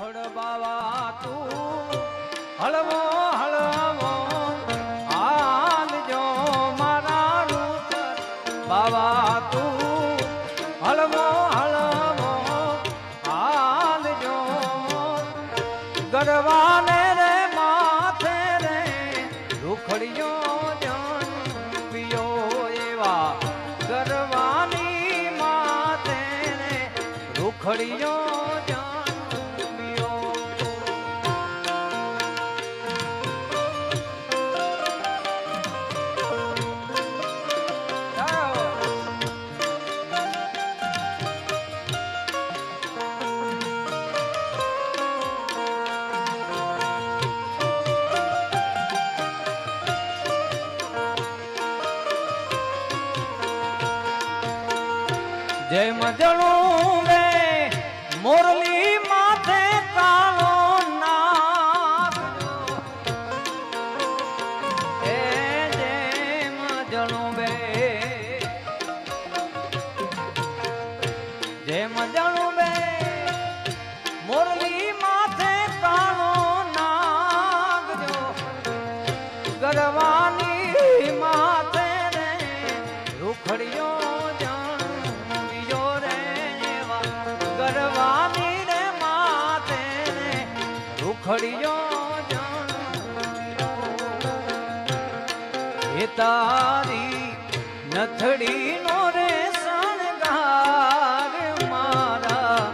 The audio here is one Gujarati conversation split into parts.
छोड़ बाबा મજણું રે મોરલી માથે એ જય મજણું બે મોરલી માથે તારી નથડી નો રે શણગાર મારા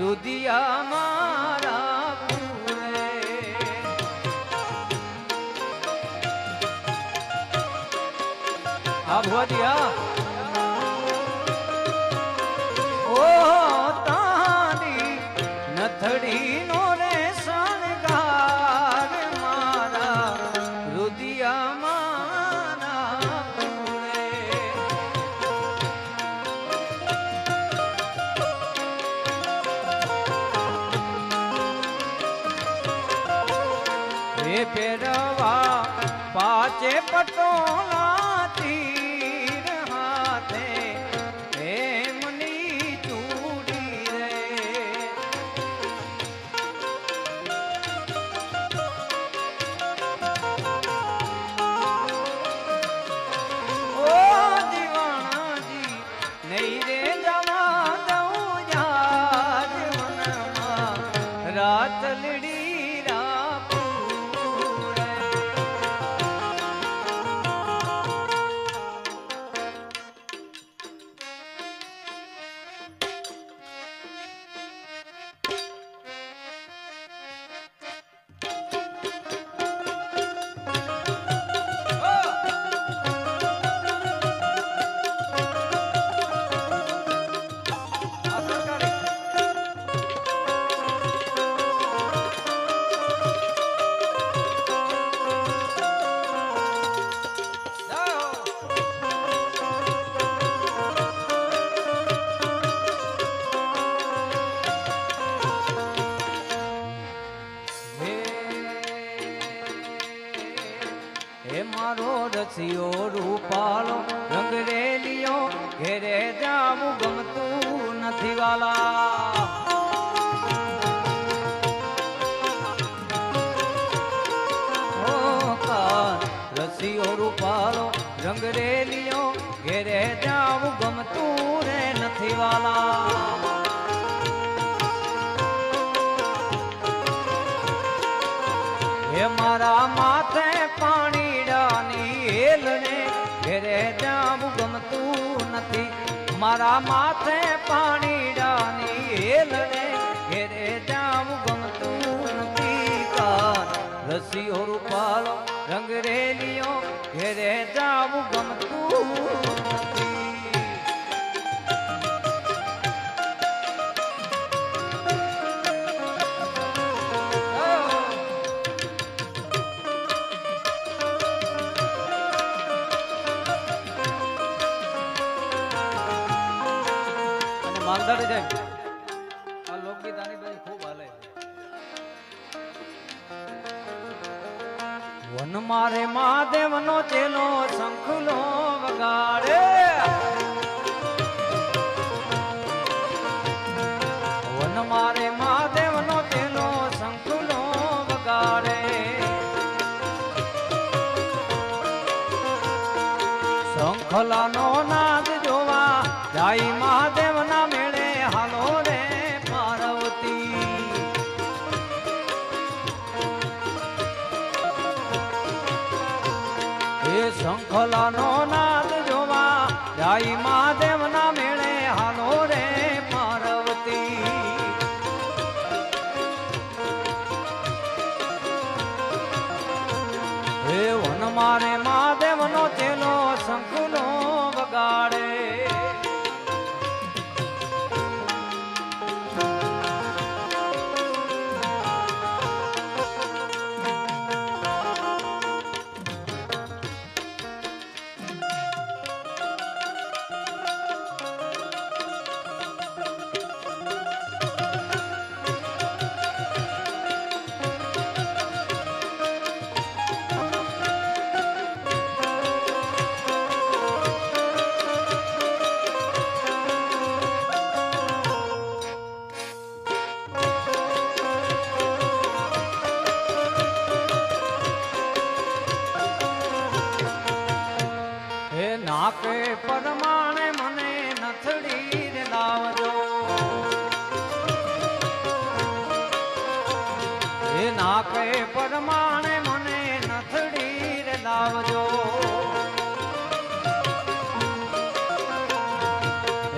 રુદિયા મારા પૂરે આ ભુવાજી રસિયો રૂપાળો રંગ રેલિયો ઘેરે જાવું ગમતું નથી વાલા. રસીઓ રૂપાળો રંગ રેલિયો ઘેરે જાવું ગમતું રે નથી વાલા. મારા માથે પાણીડાની હેલ ને ઘેરે જામ ગમતું નથી કાર રસીઓ રૂપાલો, રંગરેલીઓ, ઘેરે જામ ગમતું વન મારે મહાદેવ નો તેનો શંખલો વગાડે. વન મારે મહાદેવ નો તેનો શંખલો વગાડે. શંખલા નો નાદ જોવા જાય ભલાનો નાદ જોવા જાય મા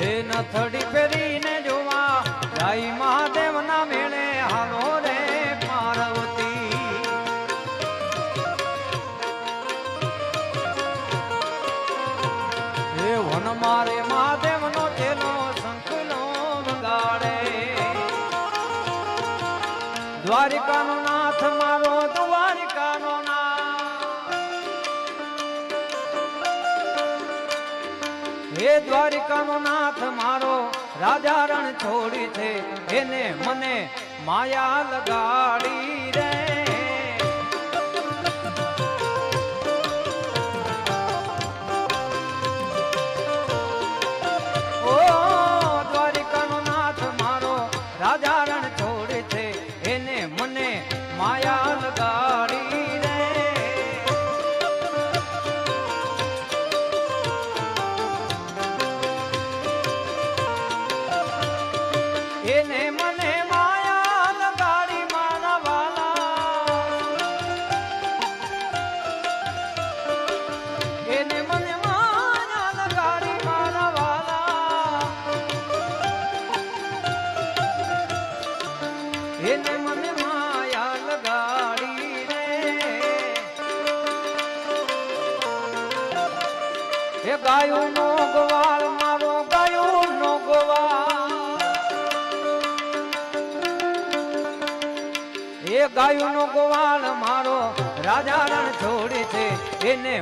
એના થડી પેરે દ્વારિકાનો મારો રાજા રણ છોડી છે એને મને માયા લગાડી રે.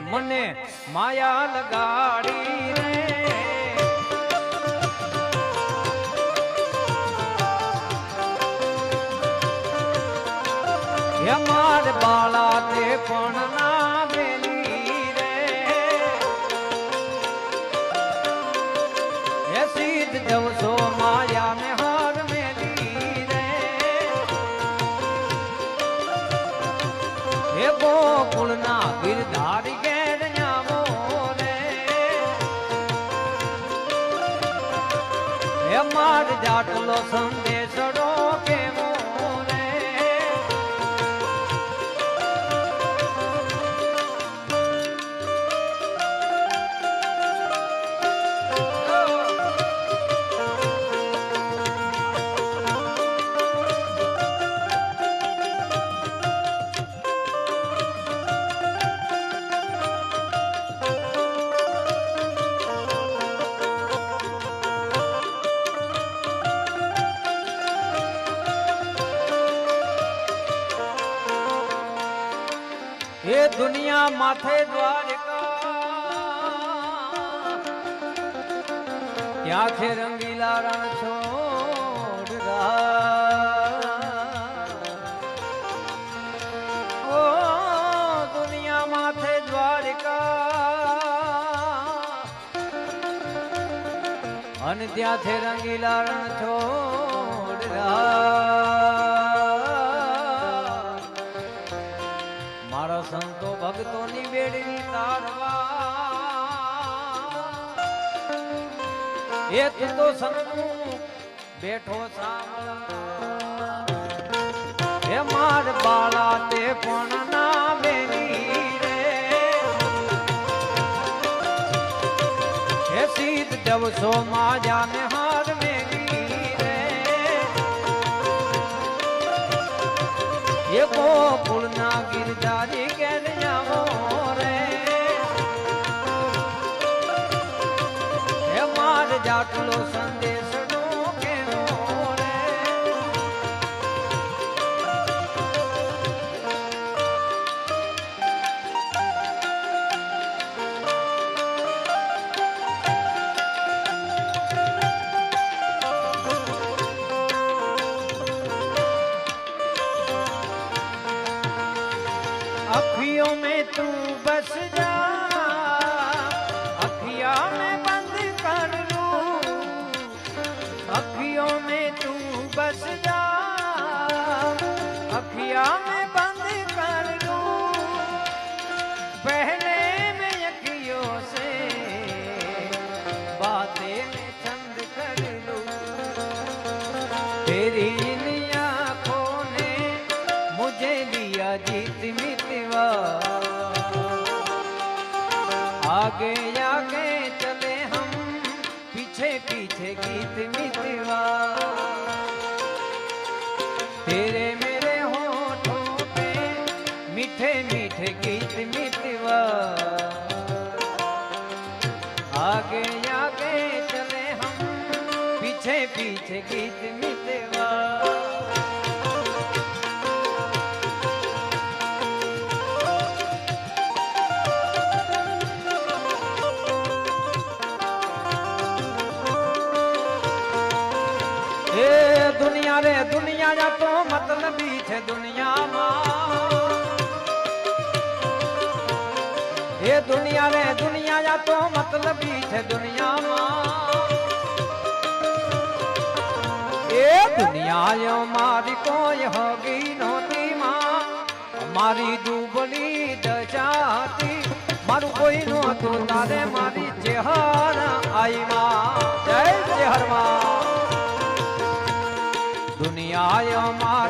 મને માયા લગાડી નાથે દ્વારકા. ક્યાં છે રંગીલા રણ છોડ ઓ દુનિયા માથે દ્વારકા. અને ત્યાં છે રંગીલા રણ છોડ રા વેડની તારવા. એ તું તો સંતું બેઠો સાંભળતો હે માર બાળા તે પણ ના મેની રે. હે સીધ જવસો માં જાને હાર રે. એ કો तेरी इन मुझे लिया जीत आगे आगे चले हम, पीछे पीछे गीत मितवा तेरे मेरे होठों पे मीठे मीठे गीत मितवा आगे आगे चले हम, पीछे पीछे गीत मितवा દુનિયા રે દુનિયા જા તો મતલબી છે દુનિયામાં. એ દુનિયા રે દુનિયા જા તો મતલબી છે દુનિયામાં. એ દુનિયા મારી કોઈ હગી નહોતી માં. મારી દુબળી દજાતી. મારું કોઈ નહોતું, તારે મારી ચેહર આઈ માં. દુનિયા મારી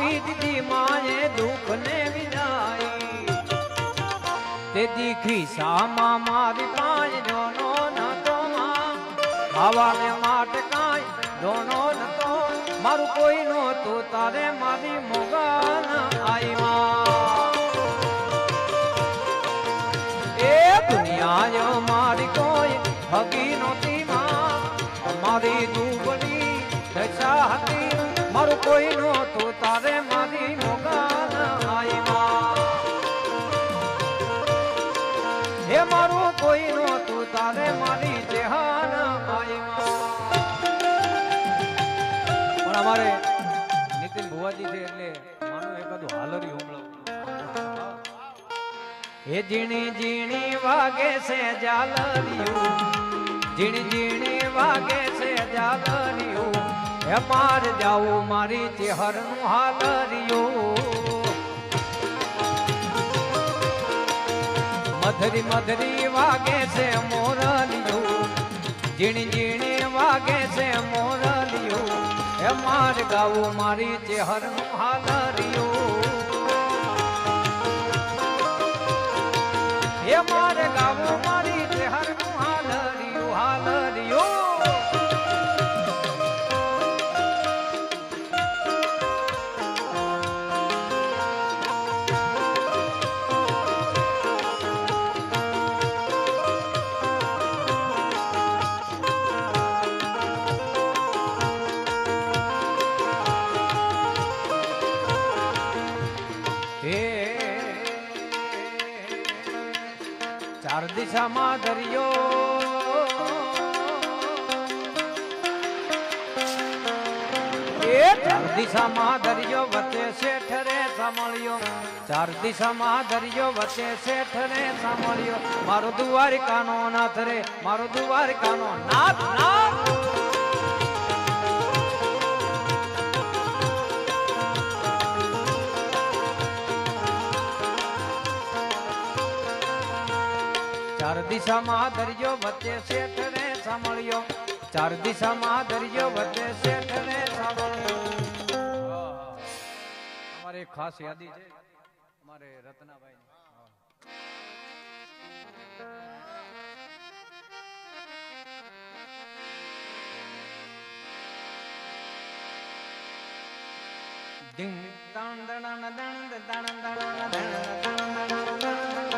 આપી દીધી માએ દુઃખ ને વિદાય. તે સામા મારી પાંચ જોનો નતો માં. ખાવાને માટે કાંઈ નતો. મારું કોઈ નહોતું, તારે મારી મોગન આઈ માં એ દુનિયા મારી કોઈ હગી નહોતી માં. મારી દુબળી દશા મારું કોઈ નહોતું, તારે મારી મોગન આઈ માં હે મારું કોઈ નહોતું, તારે મારી જેહાન આઈમાં પણ અમારે નીતિન ભુવાજી છે એટલે માનું એકાદું હાલરી હુમલાવું હે ઝીણી ઝીણી વાગે છે જાલરિયું ઝીણી ઝીણી વાગે છે જાલરિયું હે માર જાવું મારી ચેહરનું રિયો મધરી મધરી વાગે છે મોરલિયો, ઝીણી ઝીણી વાગે છે મોરલિયો. હે માર ગાવું મારી ચેહરનું હાલરિયું હાલરિયું ચાર દિશામાં દરિયો વચ્ચે શેઠ રે સાંભળ્યો. ચાર દિશામાં દરિયો વચ્ચે શેઠ રે સાંભળ્યો. મારો દ્વારિકાનો નાથ રે, મારો દ્વારિકાનો નાથ નાથ. ચાર દિશામાં દરિયો વચ્ચે શેઠ રે સાંભળ્યો. ચાર દિશામાં દરિયો વધે શેઠ ને અમારે એક ખાસ યાદી છે અમારે રત્નાભાઈ ડિંગ તાણ દણાણ દણ દણ દણ દણ ये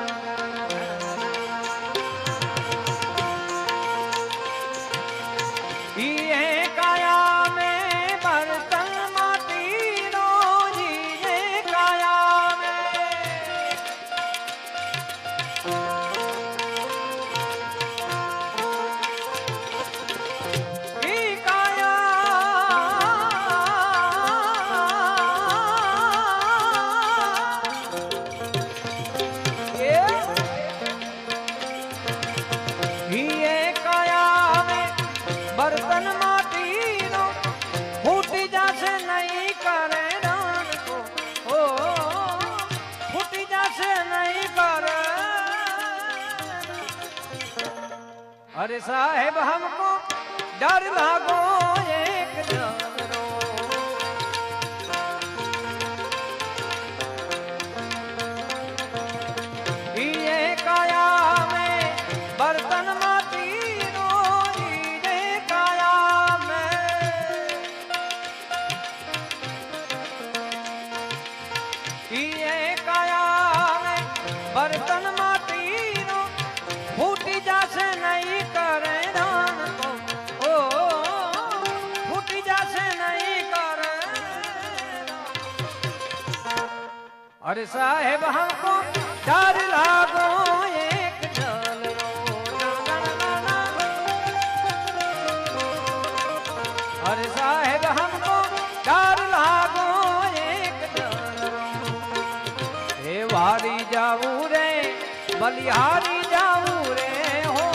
બલિહારી જાવું રે, હો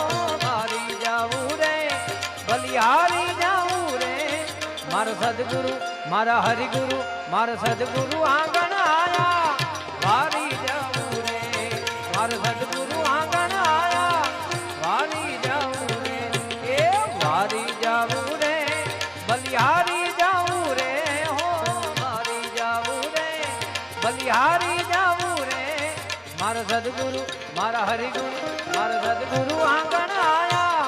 મારી જાવું રે, બલિહારી જાવું રે. મારો સદગુરુ, મારા હરિગુરુ, મારા સદગુરુ આંગણ આયા. મારી જાવું રે, મારા સદગુરુ આંગણ આયા. વારી જાવું રે, એ વારી જાવું રે, બલિહારી મારા સદગુરુ મારા હરિગુરુ મારા સદગુરુ આંગણ આયા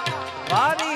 વારી